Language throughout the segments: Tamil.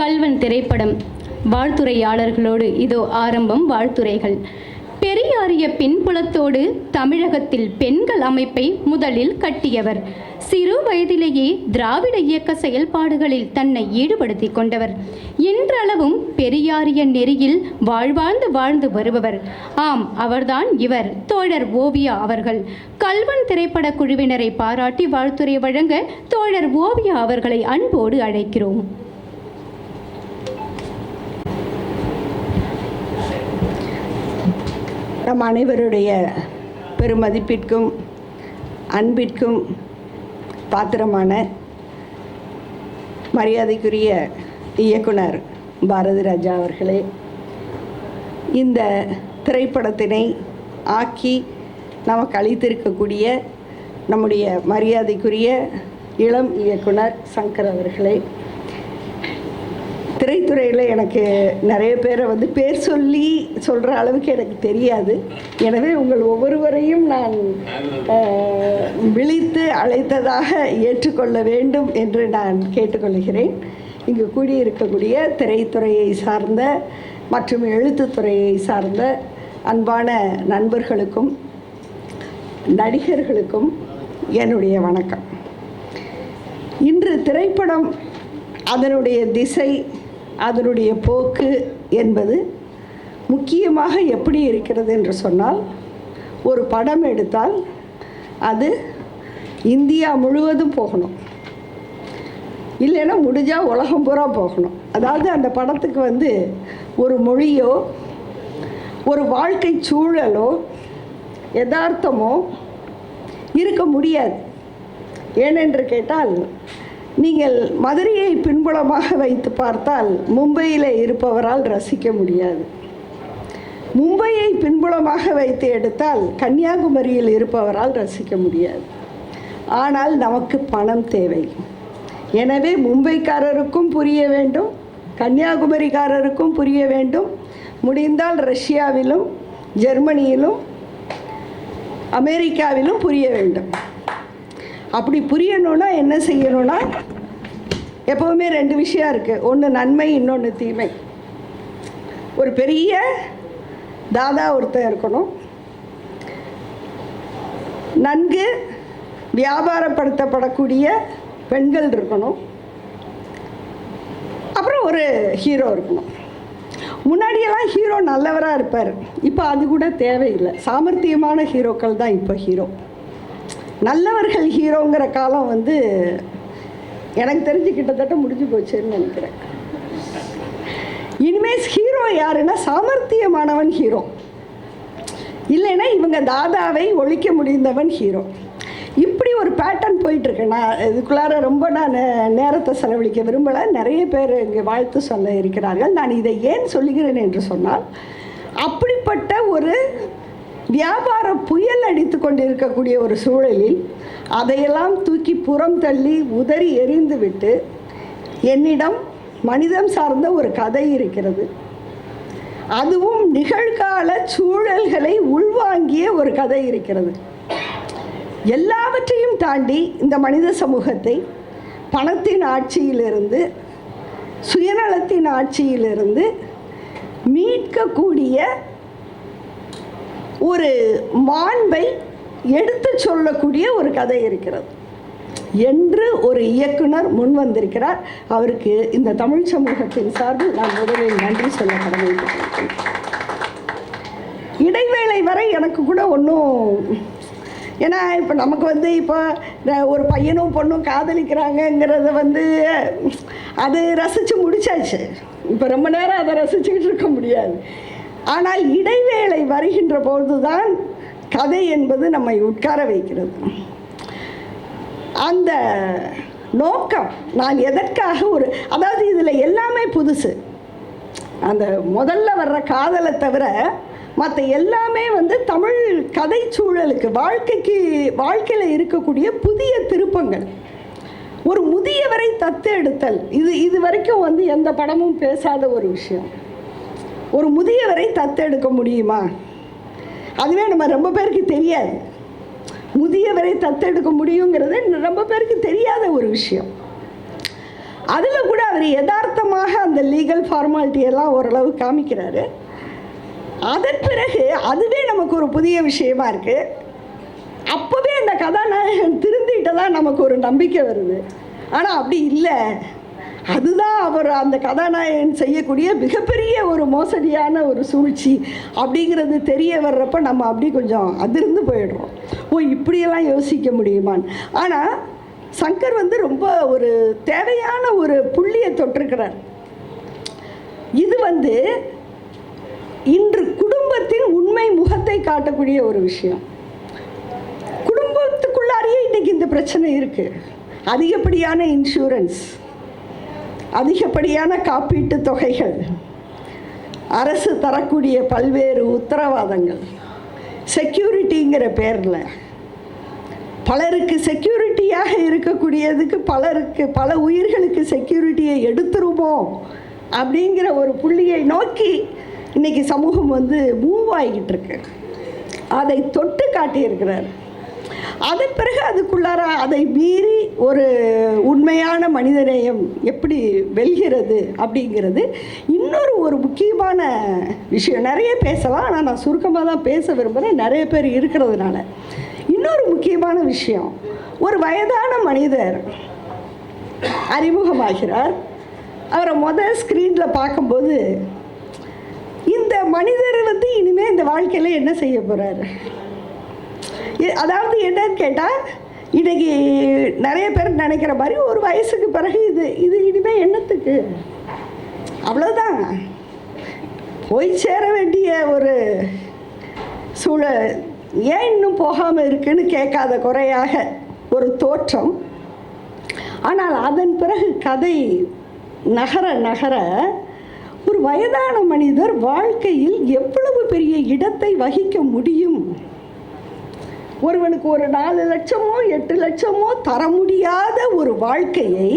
கல்வன் திரைப்படம். வாழ்த்துரையாளர்களோடு இதோ ஆரம்பம் வாழ்த்துரைகள் பெரியாரிய பின்புலத்தோடு தமிழகத்தில் பெண்கள் அமைப்பை முதலில் கட்டியவர். சிறு வயதிலேயே திராவிட இயக்க செயல்பாடுகளில் தன்னை ஈடுபடுத்திக் கொண்டவர். இன்றளவும் பெரியாரிய நெறியில் வாழ்வாழ்ந்து வாழ்ந்து வருபவர். ஆம் அவர்தான் இவர் தோழர் ஓவியா அவர்கள். கல்வன் திரைப்பட குழுவினரை பாராட்டி வாழ்த்துறை வழங்க தோழர் ஓவியா அவர்களை அன்போடு அழைக்கிறோம். நம் அனைவருடைய பெருமதிப்பிற்கும் அன்பிற்கும் பாத்திரமான மரியாதைக்குரிய இயக்குனர் பாரதி ராஜா அவர்களே இந்த திரைப்படத்தினை ஆக்கி நமக்கு அளித்திருக்கக்கூடிய நம்முடைய மரியாதைக்குரிய இளம் இயக்குனர் சங்கர் அவர்களே திரைத்துறையில் எனக்கு நிறைய பேரை வந்து பேர் சொல்லி சொல்கிற அளவுக்கு எனக்கு தெரியாது. எனவே உங்கள் ஒவ்வொருவரையும் நான் விழித்து அழைத்ததாக ஏற்றுக்கொள்ள வேண்டும் என்று நான் கேட்டுக்கொள்கிறேன். இங்கு கூடியிருக்கக்கூடிய திரைத்துறையை சார்ந்த மற்றும் எழுத்துத்துறையை சார்ந்த அன்பான நண்பர்களுக்கும் நடிகர்களுக்கும் என்னுடைய வணக்கம். இன்று திரைப்படம் அதனுடைய திசை அதனுடைய போக்கு என்பது முக்கியமாக எப்படி இருக்கிறது என்று சொன்னால் ஒரு படம் எடுத்தால் அது இந்தியா முழுவதும் போகணும். இல்லைன்னா முடிஞ்சால் உலகம் பூரா போகணும். அதாவது அந்த படத்துக்கு வந்து ஒரு மொழியோ ஒரு வாழ்க்கை சூழலோ யதார்த்தமோ இருக்க முடியாது. ஏனென்று கேட்டால் நீங்கள் மதுரையை பின்புலமாக வைத்து பார்த்தால் மும்பையில் இருப்பவரால் ரசிக்க முடியாது. மும்பையை பின்புலமாக வைத்து எடுத்தால் கன்னியாகுமரியில் இருப்பவரால் ரசிக்க முடியாது. ஆனால் நமக்கு பணம் தேவை. எனவே மும்பைக்காரருக்கும் புரிய வேண்டும் கன்னியாகுமரிக்காரருக்கும் புரிய வேண்டும். முடிந்தால் ரஷ்யாவிலும் ஜெர்மனியிலும் அமெரிக்காவிலும் புரிய வேண்டும். அப்படி புரியணும்னா என்ன செய்யணும்னா எப்போவுமே ரெண்டு விஷயம் இருக்குது ஒன்று நன்மை இன்னொன்று தீமை. ஒரு பெரிய தாதா ஒருத்தன் இருக்கணும். நன்கு வியாபாரப்படுத்தப்படக்கூடிய பெண்கள் இருக்கணும். அப்புறம் ஒரு ஹீரோ இருக்கணும். முன்னாடியெல்லாம் ஹீரோ நல்லவராக இருப்பார். இப்போ அது கூட தேவையில்லை. சாமர்த்தியமான ஹீரோக்கள் தான் இப்போ ஹீரோ நல்லவர்கள் ஹீரோங்கிற காலம் வந்து எனக்கு தெரிஞ்சு கிட்டத்தட்ட முடிஞ்சு போச்சுன்னு நினைக்கிறேன். இனிமேல் ஹீரோ யாருன்னா சாமர்த்தியமானவன் ஹீரோ. இல்லைன்னா இவங்க தாதாவை ஒழிக்க முடிந்தவன் ஹீரோ. இப்படி ஒரு பேட்டர்ன் போயிட்டுருக்கு. நான் இதுக்குள்ளார ரொம்ப நான் நேரத்தை செலவழிக்க விரும்பலை. நிறைய பேர் இங்கே வாழ்த்து சொல்ல இருக்கிறார்கள். நான் இதை ஏன் சொல்லுகிறேன் என்று சொன்னால் அப்படிப்பட்ட ஒரு வியாபார புயல் அடித்து கொண்டிருக்கக்கூடிய ஒரு சூழலில் அதையெல்லாம் தூக்கி புறம் தள்ளி உதறி எறிந்து விட்டு என்னிடம் மனிதம் சார்ந்த ஒரு கதை இருக்கிறது. அதுவும் நிகழ்கால சூழல்களை உள்வாங்கிய ஒரு கதை இருக்கிறது. எல்லாவற்றையும் தாண்டி இந்த மனித சமூகத்தை பணத்தின் ஆட்சியிலிருந்து சுயநலத்தின் ஆட்சியிலிருந்து மீட்கக்கூடிய ஒரு மாண்பை எடுத்து சொல்லக்கூடிய ஒரு கதை இருக்கிறது. என்று ஒரு இயக்குனர் முன் வந்திருக்கிறார். அவருக்கு இந்த தமிழ் சமூகத்தின் சார்பில் நான் முதலில் நன்றி சொல்ல கடமைப்பட்டிருக்கிறேன். இடைவேளை வரை எனக்கு கூட ஒன்றும் ஏன்னா இப்போ நமக்கு வந்து இப்போ ஒரு பையனும் பொண்ணும் காதலிக்கிறாங்கங்கிறத வந்து அது ரசித்து முடிச்சாச்சு. இப்போ ரொம்ப நேரம் அதை ரசிச்சுக்கிட்டு இருக்க முடியாது. ஆனால் இடைவேளை வருகின்ற பொழுதுதான் கதை என்பது நம்மை உட்கார வைக்கிறது. அந்த நோக்கம் நான் எதற்காக ஒரு அதாவது இதில் எல்லாமே புதுசு. அந்த முதல்ல வர்ற காதலை தவிர மற்ற எல்லாமே வந்து தமிழ் கதை சூழலுக்கு வாழ்க்கைக்கு வாழ்க்கையில் இருக்கக்கூடிய புதிய திருப்பங்கள். ஒரு முதியவரை தத்தெடுத்தல் இது இது வரைக்கும் வந்து எந்த படமும் பேசாத ஒரு விஷயம். ஒரு முதியவரை தத்தெடுக்க முடியுமா? அதுவே நம்ம ரொம்ப பேருக்கு தெரியாது. முதியவரை தத்தெடுக்க முடியுங்கிறது ரொம்ப பேருக்கு தெரியாத ஒரு விஷயம். அதில் கூட அவர் யதார்த்தமாக அந்த லீகல் ஃபார்மாலிட்டி எல்லாம் ஓரளவு காமிக்கிறாரு. அதன் பிறகு அதுவே நமக்கு ஒரு புதிய விஷயமா இருக்குது அப்போவே அந்த கதாநாயகன் திருந்திட்டதா நமக்கு ஒரு நம்பிக்கை வருது. ஆனால் அப்படி இல்லை. அதுதான் அவர் அந்த கதாநாயகன் செய்யக்கூடிய மிகப்பெரிய ஒரு மோசடியான ஒரு சூழ்ச்சி அப்படிங்கிறது தெரிய வர்றப்ப நம்ம அப்படி கொஞ்சம் அதிர்ந்து போயிடுறோம். ஓ இப்படியெல்லாம் யோசிக்க முடியுமான்னு. ஆனால் சங்கர் வந்து ரொம்ப ஒரு தேவையான ஒரு புள்ளியை தொட்டிருக்கிறார். இது வந்து இன்று குடும்பத்தின் உண்மை முகத்தை காட்டக்கூடிய ஒரு விஷயம். குடும்பத்துக்குள்ளாரியே இன்னைக்கு இந்த பிரச்சனை இருக்கு. அதிகப்படியான இன்சூரன்ஸ் அதிகப்படியான காப்பீட்டு தொகைகள். அரசு தரக்கூடிய பல்வேறு உத்தரவாதங்கள். செக்யூரிட்டிங்கிற பேரில். பலருக்கு செக்யூரிட்டியாக இருக்கக்கூடியதுக்கு பலருக்கு பல உயிர்களுக்கு செக்யூரிட்டியை எடுத்துருவோம் அப்படிங்கிற ஒரு புள்ளியை நோக்கி இன்னைக்கு சமூகம் வந்து மூவ் ஆகிட்டு இருக்கு. அதை தொட்டு காட்டியிருக்கிறார். அதன் பிறகு அதுக்குள்ளார அதை மீறி ஒரு உண்மையான மனிதநேயம் எப்படி வெல்கிறது அப்படிங்கிறது இன்னொரு ஒரு முக்கியமான விஷயம். நிறைய பேசலாம் ஆனால் நான் சுருக்கமாக தான் பேச விரும்புகிறேன் நிறைய பேர் இருக்கிறதுனால. இன்னொரு முக்கியமான விஷயம் ஒரு வயதான மனிதர் அறிமுகமாகிறார். அவரை முதல் ஸ்க்ரீனில் பார்க்கும்போது இந்த மனிதர் வந்து இனிமேல் இந்த வாழ்க்கையில் என்ன செய்ய போகிறாரு அதாவது என்னன்னு கேட்டால் இன்னைக்கு நிறைய பேர் நினைக்கிற மாதிரி ஒரு வயசுக்கு பிறகு இது இது இனிமேல் என்னத்துக்கு? அவ்வளோதான் போய் சேர வேண்டிய ஒரு சூழல் ஏன் இன்னும் போகாமல் இருக்குன்னு கேட்காத குறையாக ஒரு தோற்றம். ஆனால் அதன் பிறகு கதை நகர நகர ஒரு வயதான மனிதர் வாழ்க்கையில் எவ்வளவு பெரிய இடத்தை வகிக்க முடியும்? ஒருவனுக்கு ஒரு நாலு லட்சமோ எட்டு லட்சமோ தர முடியாத ஒரு வாழ்க்கையை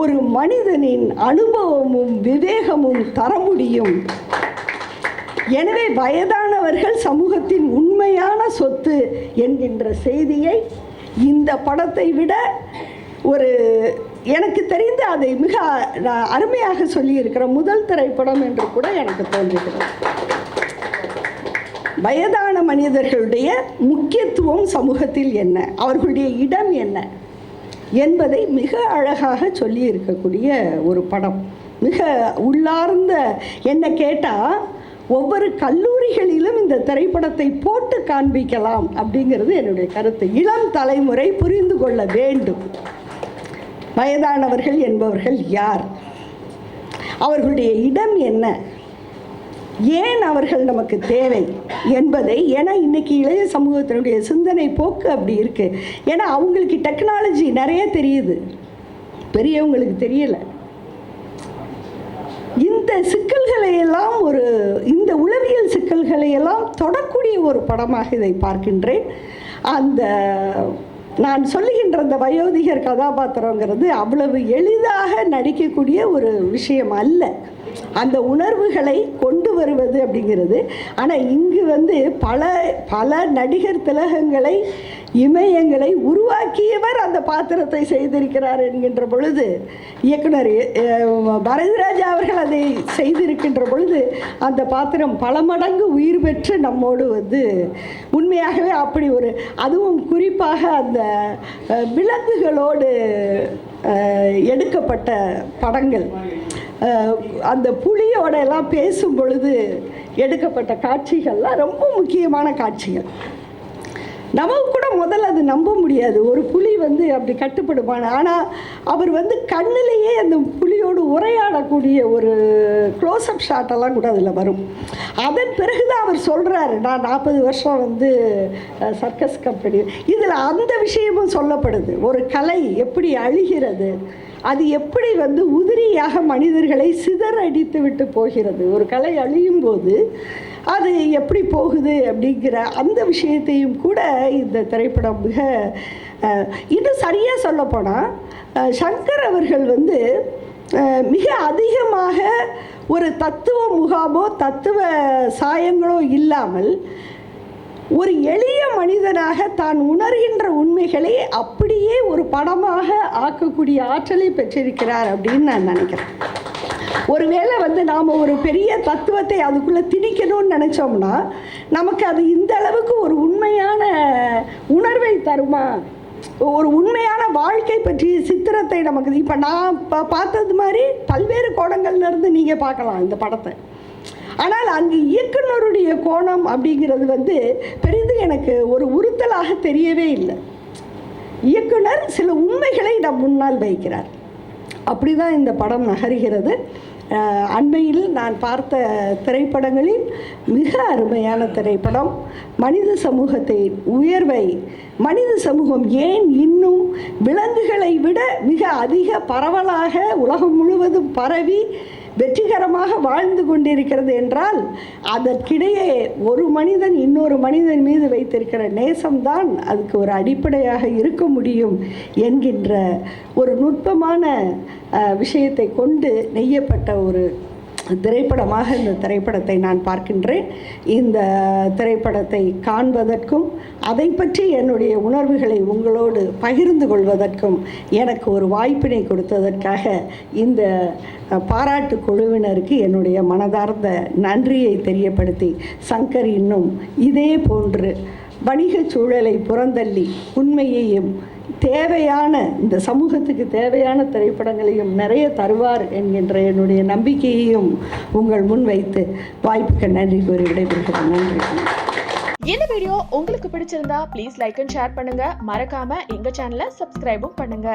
ஒரு மனிதனின் அனுபவமும் விவேகமும் தர முடியும். எனவே வயதானவர்கள் சமூகத்தின் உண்மையான சொத்து என்கின்ற செய்தியை இந்த படத்தை விட ஒரு எனக்கு தெரிந்து அதை மிக அருமையாக சொல்லியிருக்கிற முதல் திரைப்படம் என்று கூட எனக்கு தோன்றுகிறது. வயதான மனிதர்களுடைய முக்கியத்துவம் சமூகத்தில் என்ன? அவர்களுடைய இடம் என்ன? என்பதை மிக அழகாக சொல்லி இருக்கக்கூடிய ஒரு படம். மிக உள்ளார்ந்த என்ன கேட்டால் ஒவ்வொரு கல்லூரிகளிலும் இந்த திரைப்படத்தை போட்டு காண்பிக்கலாம் அப்படிங்கிறது என்னுடைய கருத்து. இளம் தலைமுறை புரிந்து கொள்ள வேண்டும். வயதானவர்கள் என்பவர்கள் யார்? அவர்களுடைய இடம் என்ன? ஏன் அவர்கள் நமக்கு தேவை என்பதை? ஏன்னா இன்னைக்கு இளைய சமூகத்தினுடைய சிந்தனை போக்கு அப்படி இருக்கு. ஏன்னா அவங்களுக்கு டெக்னாலஜி நிறைய தெரியுது. பெரியவங்களுக்கு தெரியல. இந்த சிக்கல்களை எல்லாம் ஒரு இந்த உளவியல் சிக்கல்களை எல்லாம் தொடக்கூடிய ஒரு படமாக இதை பார்க்கின்றேன். அந்த நான் சொல்லுகின்ற அந்த வயோதிகர் கதாபாத்திரங்கிறது அவ்வளவு எளிதாக நடிக்கக்கூடிய ஒரு விஷயம் அல்ல. அந்த உணர்வுகளை கொண்டு வருவது அப்படிங்கிறது. ஆனால் இங்கு வந்து பல பல நடிகர் திலகங்களை இமயங்களை உருவாக்கியவர் அந்த பாத்திரத்தை செய்திருக்கிறார் என்கின்ற பொழுது இயக்குனர் பரதிராஜா அவர்கள் அதை செய்திருக்கின்ற பொழுது அந்த பாத்திரம் பல மடங்கு உயிர் பெற்று நம்மோடு வந்து உண்மையாகவே அப்படி ஒரு அதுவும் குறிப்பாக அந்த விலங்குகளோடு எடுக்கப்பட்ட படங்கள். அந்த புலியோட எல்லாம் பேசும் பொழுது எடுக்கப்பட்ட காட்சிகள்லாம் ரொம்ப முக்கியமான காட்சிகள். நமக்கு கூட முதல்ல அது நம்ப முடியாது. ஒரு புலி வந்து அப்படி கட்டுப்படுமான ஆனால் அவர் வந்து கண்ணிலேயே அந்த புலியோடு உரையாடக்கூடிய ஒரு க்ளோஸ்அப் ஷாட்டெல்லாம் கூட அதில் வரும். அதன் பிறகு தான் அவர் சொல்கிறாரு நான் நாற்பது வருஷம் வந்து சர்க்கஸ் கம்பெனி இதில் அந்த விஷயமும் சொல்லப்படுது. ஒரு கலை எப்படி அழிகிறது? அது எப்படி வந்து உதிரியாக மனிதர்களை சிதறடித்து விட்டு போகிறது? ஒரு கலை அழியும் போது அது எப்படி போகுது அப்படிங்கிற அந்த விஷயத்தையும் கூட இந்த திரைப்படம் மிக இன்னும் சரியாக சொல்லப்போனால் சங்கர் அவர்கள் வந்து மிக அதிகமாக ஒரு தத்துவ முகாமோ தத்துவ சாயங்களோ இல்லாமல் ஒரு எளிய மனிதனாக தான் உணர்கின்ற உண்மைகளை அப்படியே ஒரு படமாக ஆக்கக்கூடிய ஆற்றலை பெற்றிருக்கிறார் அப்படின்னு நான் நினைக்கிறேன். ஒருவேளை வந்து நாம் ஒரு பெரிய தத்துவத்தை அதுக்குள்ளே திணிக்கணும்னு நினச்சோம்னா நமக்கு அது இந்த அளவுக்கு ஒரு உண்மையான உணர்வை தருமா? ஒரு உண்மையான வாழ்க்கை பற்றிய சித்திரத்தை நமக்கு இப்போ நான் பார்த்தது மாதிரி பல்வேறு கோணங்கள்லேருந்து நீங்கள் பார்க்கலாம் இந்த படத்தை. ஆனால் அங்கு இயக்குனருடைய கோணம் அப்படிங்கிறது வந்து பெரிதும் எனக்கு ஒரு உறுத்தலாக தெரியவே இல்லை. இயக்குனர் சில உண்மைகளை நம் முன்னால் வைக்கிறார். அப்படிதான் இந்த படம் நகர்கிறது. அண்மையில் நான் பார்த்த திரைப்படங்களில் மிக அருமையான திரைப்படம் மனித சமூகத்தை உயர்வை மனித சமூகம் ஏன் இன்னும் விலங்குகளை விட மிக அதிக பரவலாக உலகம் முழுவதும் பரவி வெற்றிகரமாக வாழ்ந்து கொண்டிருக்கிறது என்றால் அதற்கிடையே ஒரு மனிதன் இன்னொரு மனிதன் மீது வைத்திருக்கிற நேசம்தான் அதுக்கு ஒரு அடிப்படையாக இருக்க முடியும் என்கின்ற ஒரு நுட்பமான விஷயத்தை கொண்டு நெய்யப்பட்ட ஒரு திரைப்படமாக இந்த திரைப்படத்தை நான் பார்க்கின்றேன். இந்த திரைப்படத்தை காண்பதற்கும் அதை பற்றி என்னுடைய உணர்வுகளை உங்களோடு பகிர்ந்து கொள்வதற்கும் எனக்கு ஒரு வாய்ப்பினை கொடுத்ததற்காக இந்த பாராட்டு குழுவினருக்கு என்னுடைய மனதார்ந்த நன்றியை தெரியப்படுத்தி சங்கர் இன்னும் இதே போன்று வணிகச் சூழலை புறந்தள்ளி உண்மையையும் தேவையான இந்த சமூகத்துக்கு தேவையான திரைப்படங்களையும் நிறைய தருவார் என்கின்ற என்னுடைய நம்பிக்கையையும் உங்கள் முன் வைத்து வாய்ப்புக்கு நன்றி கூறி விடைபெறுகிறேன். நன்றி. இந்த வீடியோ உங்களுக்கு பிடிச்சிருந்தா ப்ளீஸ் லைக் அண்ட் ஷேர் பண்ணுங்க. மறக்காம எங்க சேனலை சப்ஸ்கிரைபும் பண்ணுங்க.